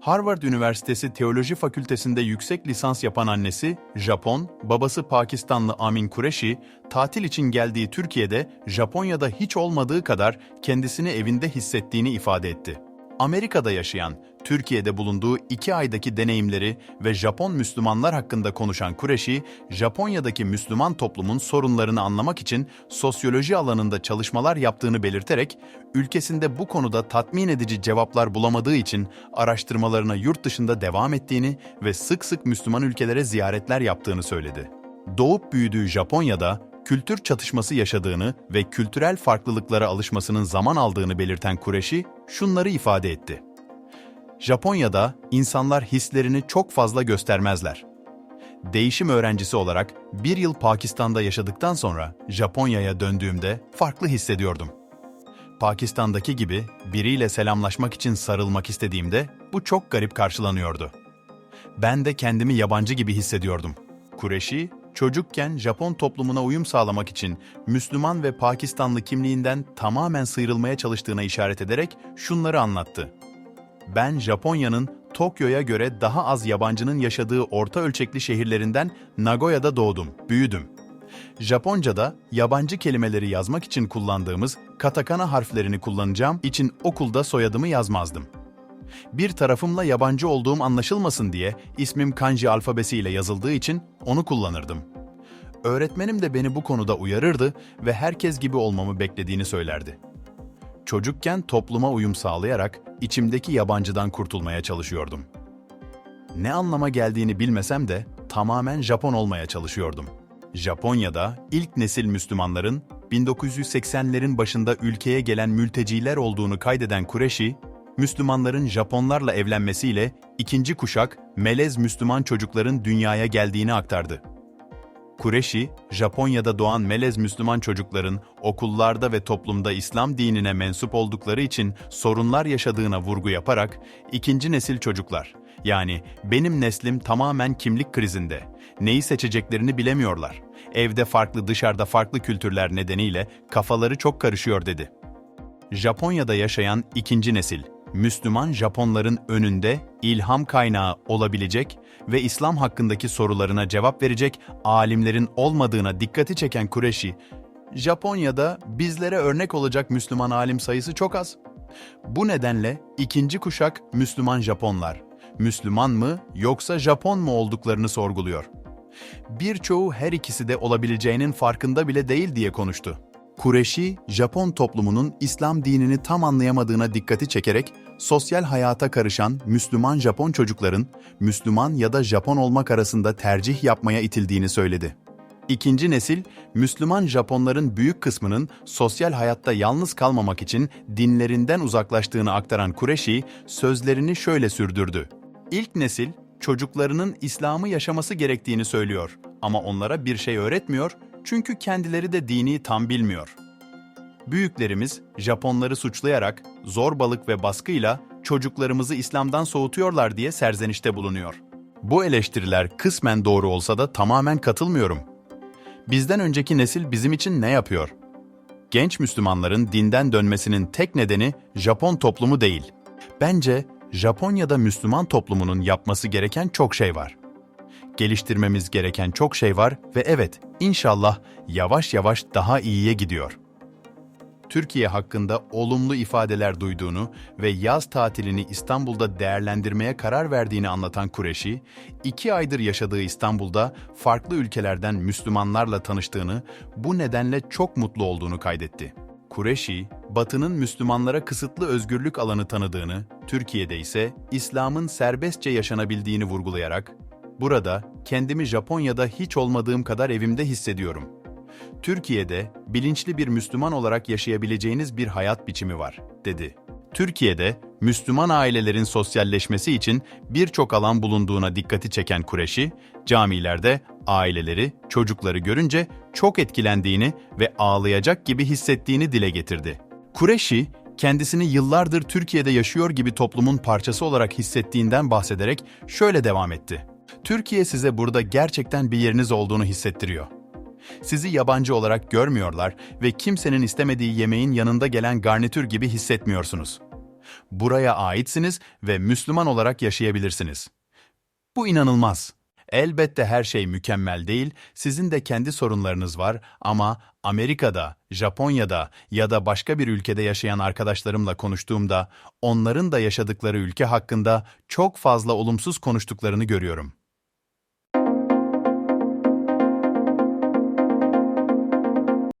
Harvard Üniversitesi Teoloji Fakültesinde yüksek lisans yapan annesi, Japon, babası Pakistanlı Amin Kureshi, tatil için geldiği Türkiye'de Japonya'da hiç olmadığı kadar kendisini evinde hissettiğini ifade etti. Amerika'da yaşayan, Türkiye'de bulunduğu iki aydaki deneyimleri ve Japon Müslümanlar hakkında konuşan Kureshi, Japonya'daki Müslüman toplumun sorunlarını anlamak için sosyoloji alanında çalışmalar yaptığını belirterek, ülkesinde bu konuda tatmin edici cevaplar bulamadığı için araştırmalarına yurt dışında devam ettiğini ve sık sık Müslüman ülkelere ziyaretler yaptığını söyledi. Doğup büyüdüğü Japonya'da kültür çatışması yaşadığını ve kültürel farklılıklara alışmasının zaman aldığını belirten Kureshi şunları ifade etti. Japonya'da insanlar hislerini çok fazla göstermezler. Değişim öğrencisi olarak bir yıl Pakistan'da yaşadıktan sonra Japonya'ya döndüğümde farklı hissediyordum. Pakistan'daki gibi biriyle selamlaşmak için sarılmak istediğimde bu çok garip karşılanıyordu. Ben de kendimi yabancı gibi hissediyordum. Kureshi, çocukken Japon toplumuna uyum sağlamak için Müslüman ve Pakistanlı kimliğinden tamamen sıyrılmaya çalıştığına işaret ederek şunları anlattı. Ben Japonya'nın Tokyo'ya göre daha az yabancının yaşadığı orta ölçekli şehirlerinden Nagoya'da doğdum, büyüdüm. Japonca'da yabancı kelimeleri yazmak için kullandığımız katakana harflerini kullanacağım için okulda soyadımı yazmazdım. Bir tarafımla yabancı olduğum anlaşılmasın diye ismim kanji alfabesiyle yazıldığı için onu kullanırdım. Öğretmenim de beni bu konuda uyarırdı ve herkes gibi olmamı beklediğini söylerdi. Çocukken topluma uyum sağlayarak içimdeki yabancıdan kurtulmaya çalışıyordum. Ne anlama geldiğini bilmesem de tamamen Japon olmaya çalışıyordum. Japonya'da ilk nesil Müslümanların 1980'lerin başında ülkeye gelen mülteciler olduğunu kaydeden Kureshi, Müslümanların Japonlarla evlenmesiyle ikinci kuşak melez Müslüman çocukların dünyaya geldiğini aktardı. Kureshi, Japonya'da doğan melez Müslüman çocukların okullarda ve toplumda İslam dinine mensup oldukları için sorunlar yaşadığına vurgu yaparak, ikinci nesil çocuklar, yani benim neslim tamamen kimlik krizinde, neyi seçeceklerini bilemiyorlar. Evde farklı dışarıda farklı kültürler nedeniyle kafaları çok karışıyor dedi. Japonya'da yaşayan ikinci nesil, Müslüman Japonların önünde ilham kaynağı olabilecek ve İslam hakkındaki sorularına cevap verecek alimlerin olmadığına dikkati çeken Kureshi, Japonya'da bizlere örnek olacak Müslüman alim sayısı çok az. Bu nedenle ikinci kuşak Müslüman Japonlar, Müslüman mı yoksa Japon mu olduklarını sorguluyor. Birçoğu her ikisi de olabileceğinin farkında bile değil diye konuştu. Kureshi, Japon toplumunun İslam dinini tam anlayamadığına dikkati çekerek, sosyal hayata karışan Müslüman Japon çocukların Müslüman ya da Japon olmak arasında tercih yapmaya itildiğini söyledi. İkinci nesil, Müslüman Japonların büyük kısmının sosyal hayatta yalnız kalmamak için dinlerinden uzaklaştığını aktaran Kureshi, sözlerini şöyle sürdürdü. İlk nesil, çocuklarının İslam'ı yaşaması gerektiğini söylüyor ama onlara bir şey öğretmiyor çünkü kendileri de dini tam bilmiyor. Büyüklerimiz Japonları suçlayarak zorbalık ve baskıyla çocuklarımızı İslam'dan soğutuyorlar diye serzenişte bulunuyor. Bu eleştiriler kısmen doğru olsa da tamamen katılmıyorum. Bizden önceki nesil bizim için ne yapıyor? Genç Müslümanların dinden dönmesinin tek nedeni Japon toplumu değil. Bence Japonya'da Müslüman toplumunun yapması gereken çok şey var geliştirmemiz gereken çok şey var ve evet, inşallah yavaş yavaş daha iyiye gidiyor. Türkiye hakkında olumlu ifadeler duyduğunu ve yaz tatilini İstanbul'da değerlendirmeye karar verdiğini anlatan Kureşi, iki aydır yaşadığı İstanbul'da farklı ülkelerden Müslümanlarla tanıştığını, bu nedenle çok mutlu olduğunu kaydetti. Kureşi, Batı'nın Müslümanlara kısıtlı özgürlük alanı tanıdığını, Türkiye'de ise İslam'ın serbestçe yaşanabildiğini vurgulayarak, Burada kendimi Japonya'da hiç olmadığım kadar evimde hissediyorum. Türkiye'de bilinçli bir Müslüman olarak yaşayabileceğiniz bir hayat biçimi var, dedi. Türkiye'de Müslüman ailelerin sosyalleşmesi için birçok alan bulunduğuna dikkati çeken Kureşi, camilerde aileleri, çocukları görünce çok etkilendiğini ve ağlayacak gibi hissettiğini dile getirdi. Kureşi, kendisini yıllardır Türkiye'de yaşıyor gibi toplumun parçası olarak hissettiğinden bahsederek şöyle devam etti. Türkiye size burada gerçekten bir yeriniz olduğunu hissettiriyor. Sizi yabancı olarak görmüyorlar ve kimsenin istemediği yemeğin yanında gelen garnitür gibi hissetmiyorsunuz. Buraya aitsiniz ve Müslüman olarak yaşayabilirsiniz. Bu inanılmaz. Elbette her şey mükemmel değil, sizin de kendi sorunlarınız var ama Amerika'da, Japonya'da ya da başka bir ülkede yaşayan arkadaşlarımla konuştuğumda onların da yaşadıkları ülke hakkında çok fazla olumsuz konuştuklarını görüyorum.